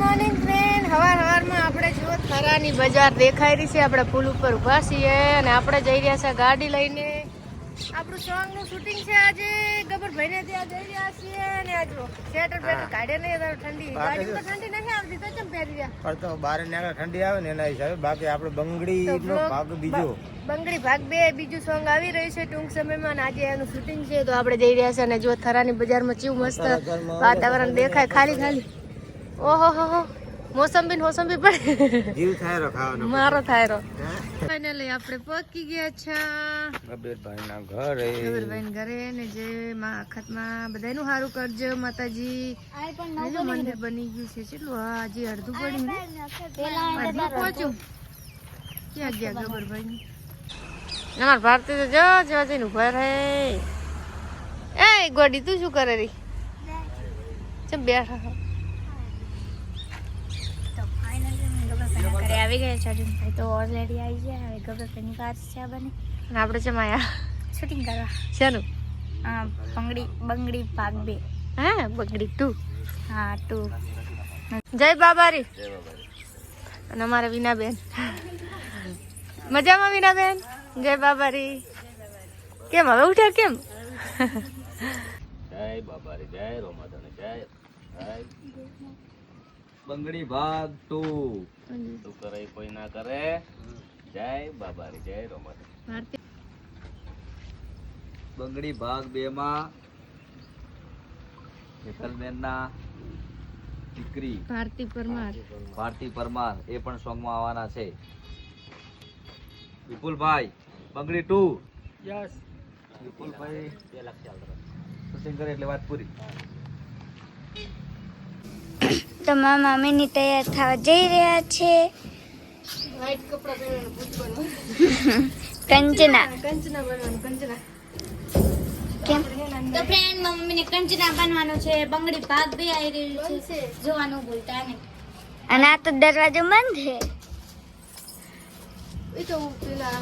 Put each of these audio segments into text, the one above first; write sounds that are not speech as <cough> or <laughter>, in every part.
Morning friend હવાર હવારમાં આપણે જો થરાની બજાર દેખાઈ રહી છે. આપણે પુલ ઉપર ઊભા છીએ અને આપણે જઈ રહ્યા છે ગાડી લઈને. આપણું સોંગનું શૂટિંગ છે આજે. ગબરભાઈને ત્યાં જઈ રહ્યા છીએ અને આજ સ્વેટર બેટર કાઢે નહીં તો ઠંડી. ગાડી તો ઠંડી નથી આવતી તો કેમ પહેરી રહ્યા? પણ તો બહાર ને ઠંડી આવે ને એના હિસાબે બાકી આપણે બંગડી ભાગ બીજો. બંગડી ભાગ બે બીજું સોંગ આવી રહ્યું છે ટૂંક સમયમાં અને આજે એનું શૂટિંગ છે. તો આપણે જઈ રહ્યા છે અને જો થરાની બજારમાં ચીવ મસ્ત વાતાવરણ દેખાય. ખાલી ખાલી. ઓહો હો હો. મોસંબી ને મોસંબી પણ જીવ થાય રો ખાવાનો. મારો થાય રો ફાઇનલી આપણે પકી ગયા છે. ગબેરભાઈ ના ઘરે. ગબરભાઈ ઘરે ને જે માં અખતમાં બધાનું સારું કરજો માતાજી. મંદિર બની ગયું છે. કેટલું હા હજી અડધું પડ્યું ને. અડધું પહોંચ્યું. ક્યાં ગયા ગબરભાઈ અમાર ભારતી તો જો જવા જઈને ઊભા રહે. એ ગોડી તું શું કરે રી ચમ બેઠા છો? તો ફાઇનલી ઘરે આવી ગયા છે અર્જુનભાઈ તો ઓલરેડી આવી ગયા હવે ગબરભાઈની કાર છે બને. અને આપણે છે માયા. શૂટિંગ કરવા. શેનું? આ બંગડી બંગડી ભાગ બે. હે બંગડી તું હા ટુ. જય બાબારી. અને અમારા વિનાબેન. મજામાં વિનાબેન? જય બાબારી. કેમ હવે ઉઠ્યા કેમ? જય બાબારી જય રોમાધન જય. જય. બંગડી ભાગ ટુ. તું કરે કોઈ ના કરે. જય બાબારી જય રમત. બંગડી ભાગ બે માં હેતલબેન ના દીકરી ભારતી પરમાર. ભારતી પરમાર એ પણ સોંગમાં આવવાના છે. વિપુલભાઈ બંગડી ટુ. યસ. વિપુલભાઈ શૂટિંગ કરે એટલે વાત પૂરી? તો મારા મમ્મીની તૈયાર થવા જઈ રહ્યા છે. કંચના કંચના બનવાનું કેમ? તો ફ્રેન્ડ મમ્મીને કંચના બનવાનું છે. બંગડી ભાગ બી આવી રહ્યું છે. જોવાનું ભૂલતા નહીં. અને આ તો દરવાજો બંધ છે? એ પેલા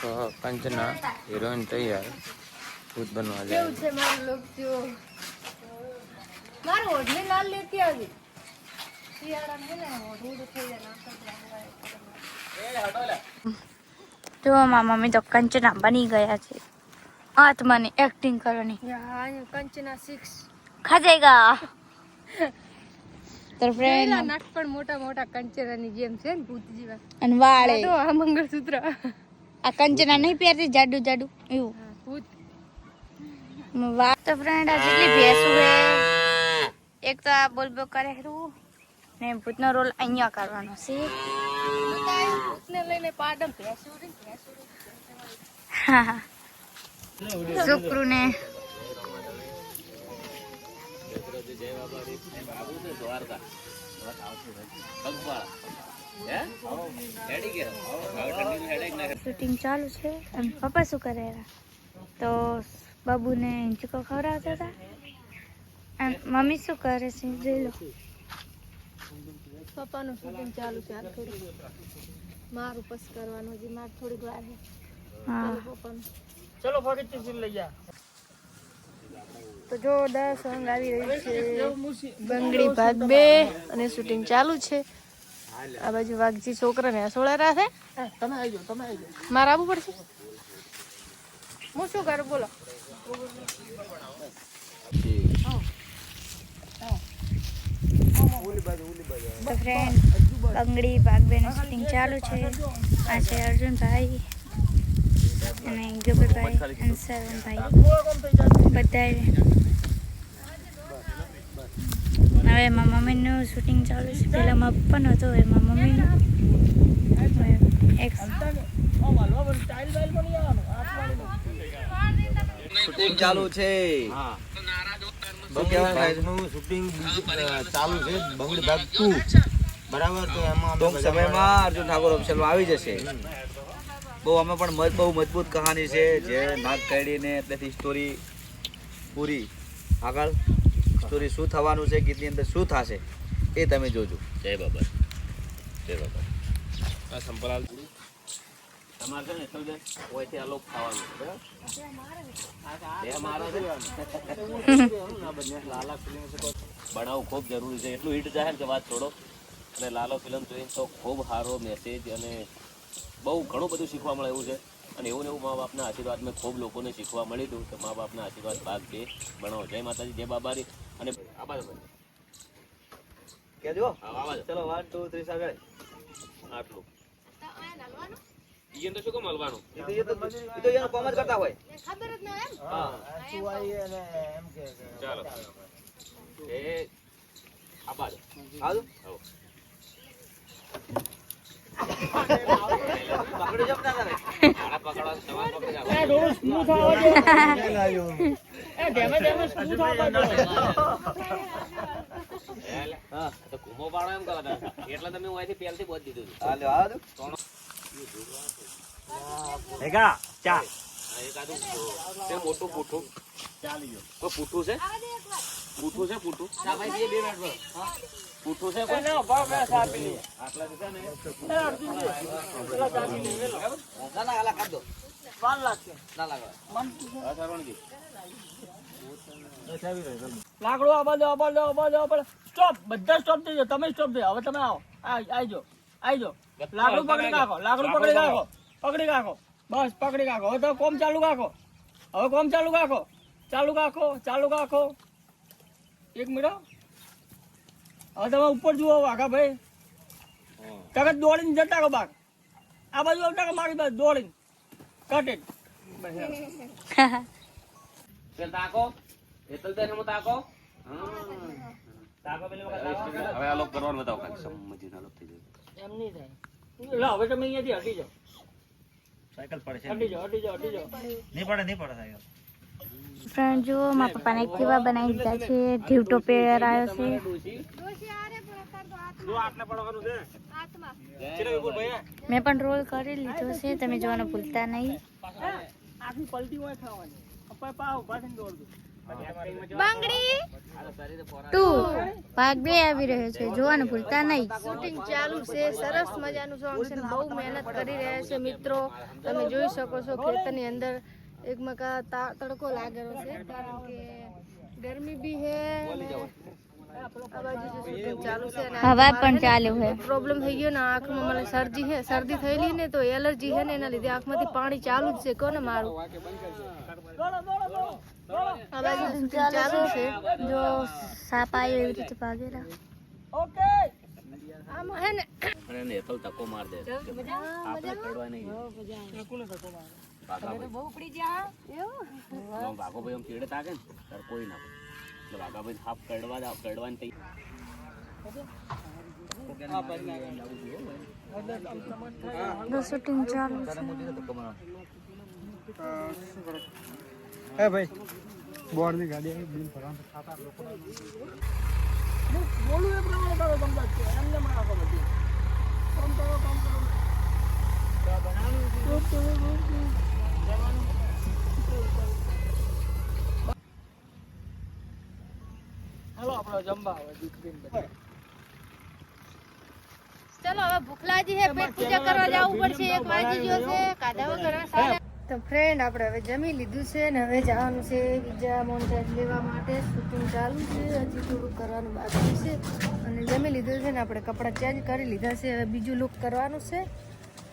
તો કંચના હિરોઈન તૈયાર. ભૂત બનવા જાય. કેવું છે મારું લોક જો મારું ઓઢણી લાલ લેતી આવી. શિયાળામાં હે ને ઓઢવું તો થઈ જાય નાસ્તો જો મારા મમ્મી તો કંચના બની ગયા છે. આત્માની એક્ટિંગ કરવાની. કંચના સિક્સ ખા તો ફ્રેન્ડ નાક પણ મોટા મોટા કંચનાની જેમ છે ને ભૂત જેવા. અને વાળે. તો આ મંગળસૂત્ર. આ કંચના નહીં પહેરતી જાડુ જાડુ. એવું. ભૂત. વાહ તો ફ્રેન્ડ આ જેટલી ભેંસું હે એક તો આ બોલ બોલ કરે હેરું ને ભૂતનો રોલ અહીંયા કરવાનો છે. બતાય ભૂતને લઈને પાડમ ભેંસું રે ભેંસું રે. હા. હા છોકરું ને દ્વારકા પગપાળા હે હેડી ગયા હવે ઠંડીનું હેડેક ના શૂટિંગ ચાલુ છે. અને પપ્પા શું કરે? એરા? તો બાબુને ચીકો ખવડાવતા હતા. અને મમ્મી શું કરે છે? જોઈ લો. પપ્પાનું શૂટિંગ ચાલુ છે? આ થોડું મારું પસ કરવાનું હજી મારે થોડીક વાર છે. હા. પપ્પાનું. તો જોરદાર સોંગ આવી રહી છે. બંગડી ભાગ બે અને શૂટિંગ ચાલુ છે. આ બાજુ વાઘજી છોકરાને સોળા રાખે તમે આવી તમે આવી મારે આવવું પડશે? હું શું કરું બોલો. બંગડી બેનું શૂટિંગ ચાલુ છે. આ છે અર્જુનભાઈ અને ગબરભાઈ અને સરવણભાઈ બધા હવે એમાં મમ્મીનું શૂટિંગ ચાલુ છે. પહેલાં મારા પપ્પાનું હતું એમાં મમ્મીનું એક શૂટિંગ ચાલુ છે. બંગડી નું શૂટિંગ ચાલુ છે બંગડી ભાગ ટુ. બરાબર તો એમાં ટૂંક સમયમાં અર્જુન ઠાકોર ઓફિશિયલમાં આવી જશે. બહુ અમે પણ બહુ મજબૂત કહાની છે જે નાગ કાઢીને એટલેથી સ્ટોરી પૂરી. આગળ સ્ટોરી શું થવાનું છે ગીતની અંદર શું થશે એ તમે જોજો. જય બાબા જય બાબા. તમારે છે ને ઓયથી ખાવાનું. બનાવવું ખૂબ જરૂરી છે. એટલું હિટ જાય ને કે વાત છોડો. અને લાલો ફિલ્મ જોઈને તો ખૂબ સારો મેસેજ અને બહુ ઘણું બધું શીખવા મળે એવું છે. અને એવું ને એવું મા બાપના આશીર્વાદ મેં ખૂબ લોકોને શીખવા મળી હતું. કે મા બાપના આશીર્વાદ ભાગ બે બનાવો જય માતાજી જય બાબારી. અને આભાર. કેજો. હા, ચલો વન ટુ થ્રી આગળ આટલું. ઈયન તો શું કામ હલવાનું એ તો- એ તો એનો કોમ જ કરતા હોય. હા. સુવાઈ અને એમ કે કે ચાલો. એ આ બાજુ. આવજો પકડી જમ ના તમે આડા પકડવા તમારે પકડી. જાઓ. <laughs> એટલે, હા. તો ઘૂમો પાડો એમ કહો તમે. એટલે તમે હું અહીંથી પહેલથી દીધું. હાલો આવજો આ એકાદું ચા. મોટું પૂઠું. કોઈ પૂઠું છે? પૂઠું છે પૂઠું? ભાઈ, બે- મિનિટ પૂઠું છે કોઈ? ને ના ના હાલા કાઢ દો ના લાગે હા, સરવણજી. લાકડું આ બાજુ આ બાજુ આ બાજુ આ બાજુ. સ્ટોપ બધા સ્ટોપ થઈ જાઓ. તમે સ્ટોપ થઈ હવે તમે આવો. આવજો આવજો લાકડું પકડી રાખો લાકડું પકડી રાખો પકડી રાખો બસ પકડી રાખો હવે તો કોમ ચાલુ રાખો. હવે કોમ ચાલુ રાખો. ચાલુ રાખો ચાલુ રાખો. એક મિનિટ હવે તમે ઉપર જુઓ વાઘા ભાઈ. તરત દોડીને જતા રહો બાગ આ બાજુ આવતા મારી બાજુ. દોડીને. કટ ઇટ પેલ તાકો. હેતલબેન હમણાં તાકો? હવે આ લોક કરવાનું બતાવો ખાલી સમજીને આ લોક થઈ જાય. એમ નહીં થાય. લો હવે તમે અહીંયાથી હટી જાઓ. સાયકલ પડશે હટી જાઓ હટી જાઓ હટી જાઓ. નહીં પડે નહીં પડે સાયકલ. ફ્રેન્ડ જુઓ મારા પપ્પાને એક્ટિવા બનાવી દીધા છે. ઢીવટો પહેરાયો છે. મેં પણ રોલ કરી લીધો છે તમે જોવાનું ભૂલતા નહીં. આખી પલટી હોય ખાવાની. પપ્પા પાવ પાછળ દોડતું બાંગડી! ટુ ભાગ બે આવી રહ્યો છે જોવાનું ભૂલતા નહીં. શૂટિંગ ચાલુ છે સરસ મજાનું સોંગ છે બહુ મહેનત કરી રહ્યા છે મિત્રો. તમે જોઈ શકો છો ખેતરની અંદર એક મકા તડકો લાગેલો છે કારણ કે ગરમી બી હે છે હવા પણ ચાલુ છે. પ્રોબ્લેમ થઈ ગયો ને આંખમાં મને શરદી હે શરદી થયેલી ને તો એલર્જી છે ને એના લીધે આંખમાંથી પાણી ચાલુ જ છે. કોને મારું? ચાલુ છે જો સાપ આવ્યો એવી રીતે ભાગેલા ઓકે આમાં હે ને અને એને હેતલ ધક્કો માર દે આપણે કરવાય નહીં ભાગાભાઈ. આમ ભાગોભાઈ આમ ચીડે તાકે ને ત્યારે કોઈ ના બોલે. એટલે ભાગાભાઈ હાફ કરડવા દે, કરડવાની તૈ- જો શૂટિંગ ચાલુ છે હે ભાઈ. બોર્ડની ગાડી આવી બિલ ભરવાનું ખાતા લોકો બોલું એ પ્રમાણે કરો તમને એમને માં રાખો બધું? કામ કરો કામ કરો. રૂપ કરો, હાલો આપણે જમવા આવે દીકરીને બધા. ચલો હવે ભૂખ લાગી છે પેટ પૂજા કરવા જવું પડશે એક વાગી ગયો છે કાઢા કરવા સારા તો ફ્રેન્ડ આપણે હવે જમી લીધું છે ને હવે જવાનું છે બીજા મોન્ટેજ લેવા માટે. શૂટિંગ ચાલુ છે, હજી થોડું કરવાનું બાકી છે. અને જમી લીધું છે ને આપણે કપડાં ચેન્જ કરી લીધા છે. હવે બીજું લુક કરવાનું છે.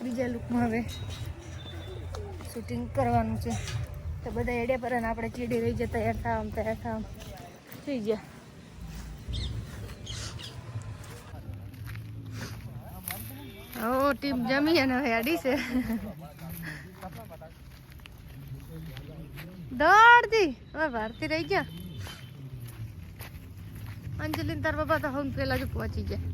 બીજા લુકમાં હવે શૂટિંગ કરવાનું છે. તો બધા એડે પર અને આપણે ચીડી રહી જતા તૈયાર થાવ તૈયાર થવા થઈ ગયા. ઓ ટીમ જમી અને હવે અડી છે. દોડતી હવે ભારતી રહી ગયા. અંજલિન તાર બાબા તો હું પેલા જ પહોંચી ગયા.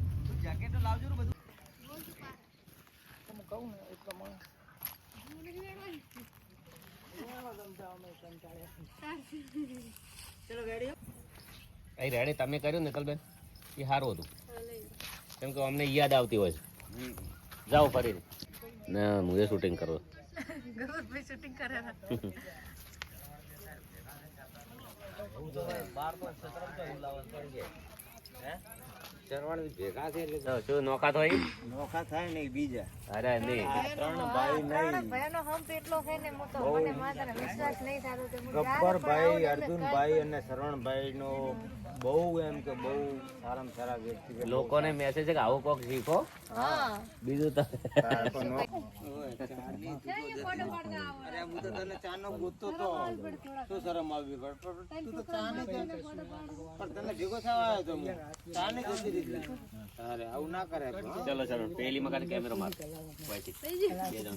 રેડી તમે કર્યું ને કલબેન એ સારું હતું. કેમ કે અમને યાદ આવતી હોય જાઓ ફરી ના હું એ શૂટિંગ કરો શૂટિંગ કરે ગબ્બરભાઈ અર્જુનભાઈ અને શરવણભાઈ નો બહુ એમ કે બહુ સારામાં સારા વ્યક્તિ. લોકોને મેસેજ છે કે આવો કોક શીખો. હા. બીજું તો અરે હું તો તને ચાનો ગોતતો તો. શું શરમ આવી? પણ પણ તું તો ચા નહીં પણ તને ભેગો થવા આવ્યો તો હું. ચા જતી દીધી. અરે આવું ના કરે. ચલો ચલો પેલી મકાન કેમેરો માર. બે જણ.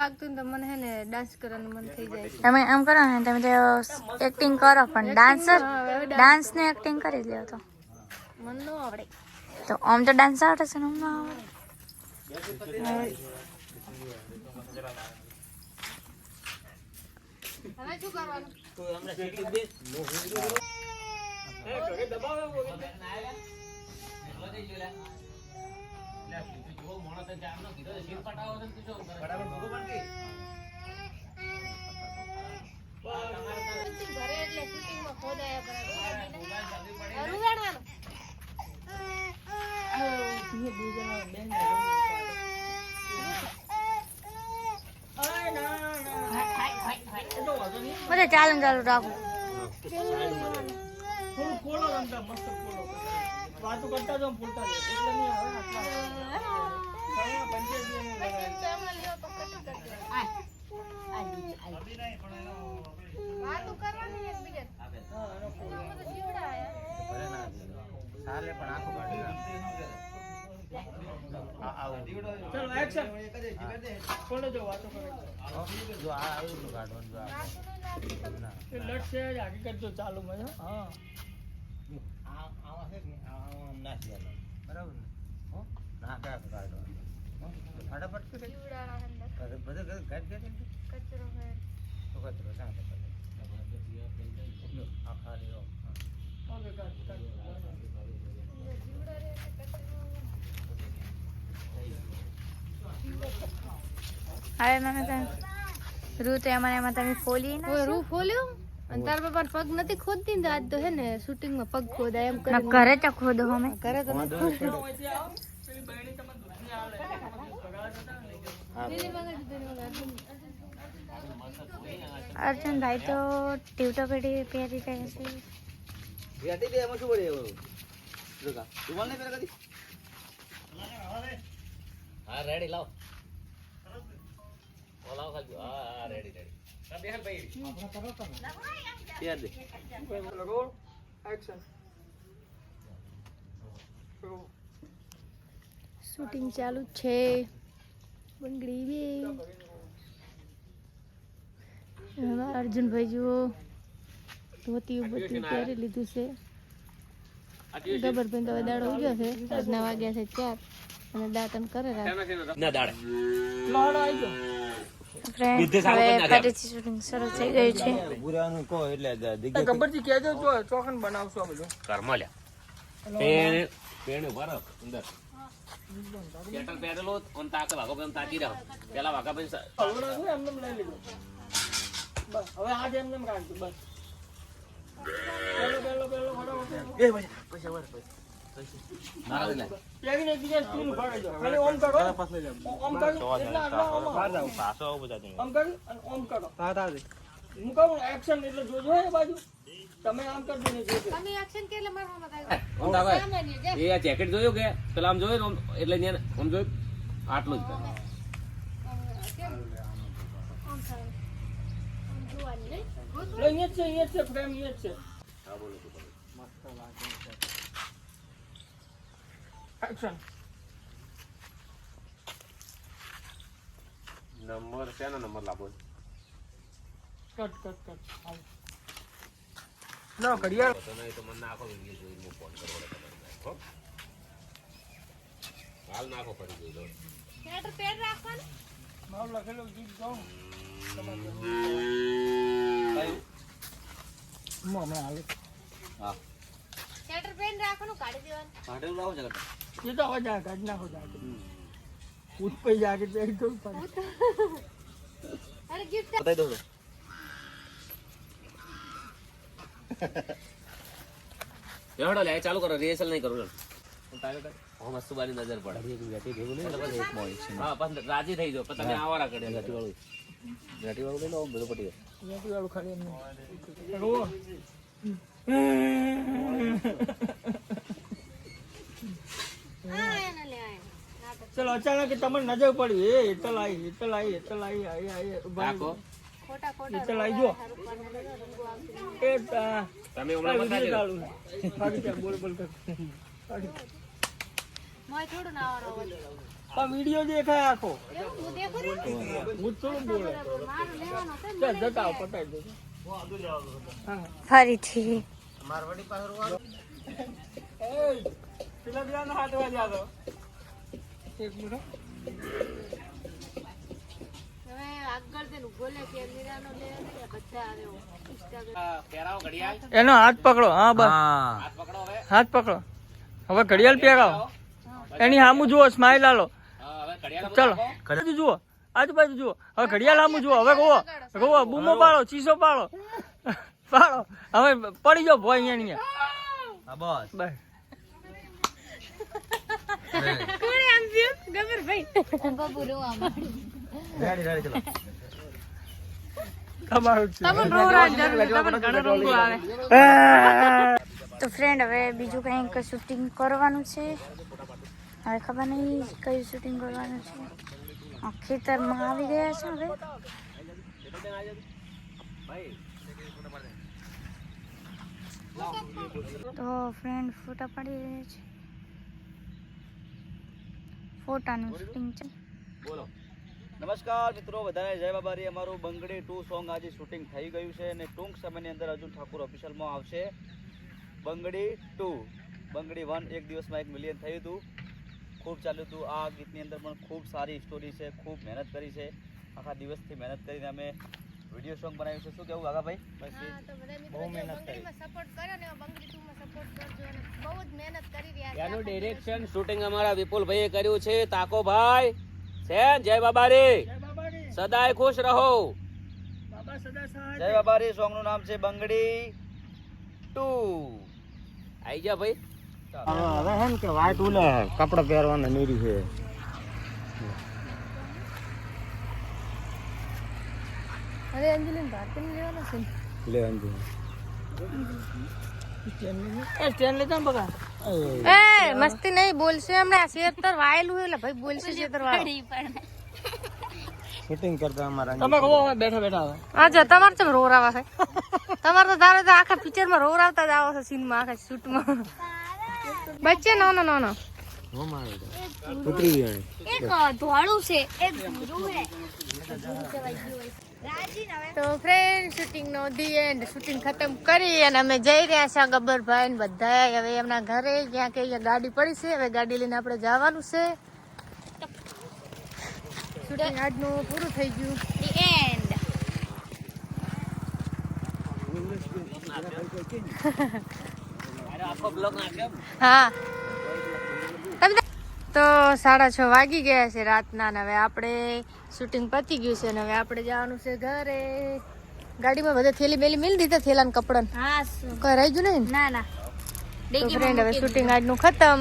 લાગતું ને તો મને હે ને ડાન્સ કરવાનું મન થઈ જાય તમે એમ કરો ને તમે તો એક્ટિંગ કરો પણ ડાન્સર ડાન્સ ને એક્ટિંગ કરી લ્યો તો. મન ન આવડે. તો આમ તો ડાન્સ આવડે છે ને આમ ના આવડે. શું તો હમણાં. ઘરે એટલે શૂટિંગમાં ખોદાયા કરે રૂવાડવાનું બધા ચાલુ ચાલુ રાખો. વાતો કરતા જાઓ ફૂલતા એટલે નહીં આવે ને આટલા ઘણા પંચાયતી એને લગાવી. વાતું કરવાની એકબીજા હા, એનો ખોલો. તો શીવડાયા ભલે ના દે. ચાલે પણ આખું કાઢી નાખ. આ- આવું. ચલો એક્શન ખોલો જો વાતો કરે જો આ આવ્યું હતું કાઢવાનું, જો આ. ના. એ લટ છે જ હકીકત જો ચાલુ માં છે. હા આ- આમાં છે ને, આ- આમ નાખી દેવાનું. બરાબર ને? હો? નાખ્યા છે કાઢવાનું. હો? તો ફટાફટ કરે. શીવડાના અંદર બધે- બધે ઘર- ઘર ઘર ઘર. કચરો હે તો કચરો ક્યાં છે બધે? લો, આ ખાલી રો. હા. ઓકે કાઢ કાઢ હવે મને તમે રૂ તો એમાં ને એમાં તમે ફોલી ના ઓય રૂ ખોલ્યો અને તાર બાપા પગ નથી ખોદતી ને તો આજ તો હે ને શૂટિંગમાં પગ ખોદાય એમ ના, કરે ઘરે તો ખોદો અમે કરે તો વાંધો નહીં, ચલો. પેલી બહેણી તમને દૂધની આલે પગાર જતા ને ભાઈ તો ટીવટો પેઢી પહેરી રહ્યા છે. વ્યાતી દે એમાં શું પડે એવું જોકા રૂમાલ નહીં પહેરે કદી? હા રેડી લાવ. ઓ ખાલી હા હા રેડી રેડી હા બેન ભાઈ ત્યાર દે. લગો એક્શન શૂટિંગ ચાલુ છે. બંગડી બે અર્જુનભાઈ જુઓ. ધોતી ઉભતી પહેરી લીધું છે. ગબરભાઈ તો હવે દાડો ઉગ્યો છે. આજના વાગ્યા છે ચાર. અને દાંતન કરે રાખ ચોખન બનાવશું પેટલ પહેરેલો અને તાકે વાગો પેમ તાકી રહ્યો પેલા વાગા પછી હલવો નાખો એમને એમ લઈ લીધું બસ હવે આ જ એમને એમ કાઢજો બસ પેલો પેલો એ ભાઈ પૈસા વાર ઓમ કરો એક્શન એટલે જોજો બાજુ તમે આમ કરજો ને જોજો તમે એક્શન કે એટલે મારવામાં થાય આમ તાકે. સામાન્ય છે એ આ જેકેટ જોયું કે? પેલા આમ જોયું ને આમ એટલે ન્યા આમ જોયું? આટલું જ કરે. આમ થાય આમ જોવાની નહીં એટલે અહીંયા જ છે અહીંયા જ છે ફ્રેમ અહીંયા જ છે. એક્શન નંબર શેનો નંબર લાવો કટ કટ કટ આવો ના ઘડિયાળ. તો નહીં તો મને નાખો વીડિયો જોઈને હું ફોન તમારે હો. હાલ નાખો ફરી ગઈ લો. મારું લખેલું ગીત ગાઉં કયું? હું હમણાં હાલે. હા. પાટેલું લાવો છે કાકા? એ તો હવે જા કાઢ નાખો જા. ઉઠ જાગે તો એકદમ પણ બતાવી દો હેડો લે ચાલુ કરો રિહર્સલ નહીં કરું હા મસ્ત બારી નજર પડે હા પણ રાજી થઈ જાઓ પણ તમે આવારા કરે ઘાટી વાળું લઈ લો બધું પટી જાય વાળું ખાલી ચલો અચાનક તમને નજર પડી એ હેતલ આવી હેતલ આવી હેતલ આવી આવી આવી એ વીડિયો દેખાય આખો. હું થોડું બોલે. જતા પતાવી દો. હા. ફરીથી. મારવાડી પાસે રોવાનું. એય, પેલા હાથવા જાતો. એક મિનિટ એનો હાથ પકડો હા બસ. હાથ પકડો હવે. હાથ પકડો. હવે ઘડિયાળ પહેરાવો. એની સામું જુઓ સ્માઈલ આલો. હા, હવે ઘડિયાળ ચલો. જુઓ આજુબાજુ જુઓ. હવે ઘડિયાળ સામું જુઓ. હવે કહો ગોવો બૂમો પાડો ચીસો પાડો. પાડો. હવે પડી જાઓ ભોય અહીંયા બસ. બસ છે. તો ફ્રેન્ડ હવે બીજું કંઈક શૂટિંગ કરવાનું છે? હવે ખબર નહીં કયું શૂટિંગ કરવાનું છે. ખેતરમાં આવી ગયા છે હવે? તો ફ્રેન્ડ ફોટા પાડી રહ્યા છે. ફોટાનું શૂટિંગ છે. બોલો. નમસ્કાર મિત્રો બધાને જય બાબારી. અમારું બંગડી ટુ સોંગ આજે શૂટિંગ થઈ ગયું છે અને ટૂંક સમયની અંદર અર્જુન ઠાકુર ઓફિશિયલમાં આવશે. બંગડી ટુ. બંગડી વન એક દિવસમાં એક મિલિયન થયું હતું. ખૂબ ચાલ્યું હતું. આ ગીતની અંદર પણ ખૂબ સારી સ્ટોરી છે. ખૂબ મહેનત કરી છે. આખા દિવસથી મહેનત કરીને અમે વીડિયો સોંગ બનાવ્યું છે. શું કેવું આગાભાઈ? બસ બહુ મહેનત કરી. સપોર્ટ કર્યો ને બંગડી ટુમાં સપોર્ટ કરજો બહુ જ મહેનત કરી રહ્યા છે એનું ડિરેક્શન શૂટિંગ અમારા વિપુલભાઈએ કર્યું છે. તાકો છે? જય બાબા રે સદાય ખુશ રહો. બાબા સદા સહાય જય બાબારી સોંગનું નામ છે બંગડી ટુ. આઈ જા ભાઈ. હવે હેન કે વાઈટ ઉલે. કપડા પહેરવાના નીરી છે. અરે અંજલિ ભારતીને લેવાનો છે? ને? લે અંજુ એ બગા મસ્તી નહીં બોલશે હમણાં. શેતર વાયેલું એટલે ભાઈ બોલશે શેતર વાળું. શૂટિંગ કરતા અમારા તમે કહો હવે બેઠા બેઠા હવે અચ્છા તમારે ચમ રોરાવા છે. તમારે તો તારે તો આખા પિક્ચરમાં રોરાવતા જ આવો છો સીનમાં આખા શૂટમાં બચ્ચે નો નો નો નો ઉતરી ગયો એક ધોળું છે એક ભૂરું તો ફ્રેન્ડ શૂટિંગ નો ધી એન્ડ શૂટિંગ ખતમ કરી અને અમે જઈ રહ્યા છે ગબ્બરભાઈ ને બધા હવે એમના ઘરે ક્યાં કે અહીંયા ગાડી પડી છે. હવે ગાડી લઈને આપણે જવાનું છે. શૂટિંગ આજનું પૂરું થઈ ગયું. ધી એન્ડ હા. તો સાડા છ વાગી ગયા છે રાતના ને. હવે આપણે શૂટિંગ પતી ગયું છે ને હવે આપણે જવાનું છે ઘરે. ગાડીમાં બધા થેલી બેલી મિલી દીધા થેલા ને કપડાં હા કઈ રહી ગયું નહીં ને? ના ફ્રેન્ડ હવે શૂટિંગ આજનું ખતમ.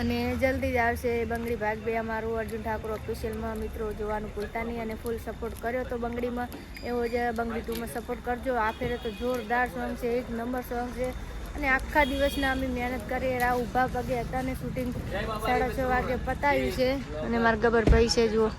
અને જલ્દી જ આવશે બંગડી ભાગ બે. અમારું અર્જુન ઠાકોર ઓફિશિયલમાં મિત્રો જોવાનું ભૂલતા નહીં અને ફૂલ સપોર્ટ કર્યો તો બંગડીમાં. એવો જ બંગડી ટુમાં સપોર્ટ કરજો. આ ફેરે તો જોરદાર સોંગ છે એક નંબર સોંગ છે. અને આખા દિવસના અમે મહેનત કરી રહ્યા ઊભા પગે હતા અને શૂટિંગ સાડા છ વાગે પતાવ્યું છે. અને મારા ગબર ભાઈ છે જુઓ.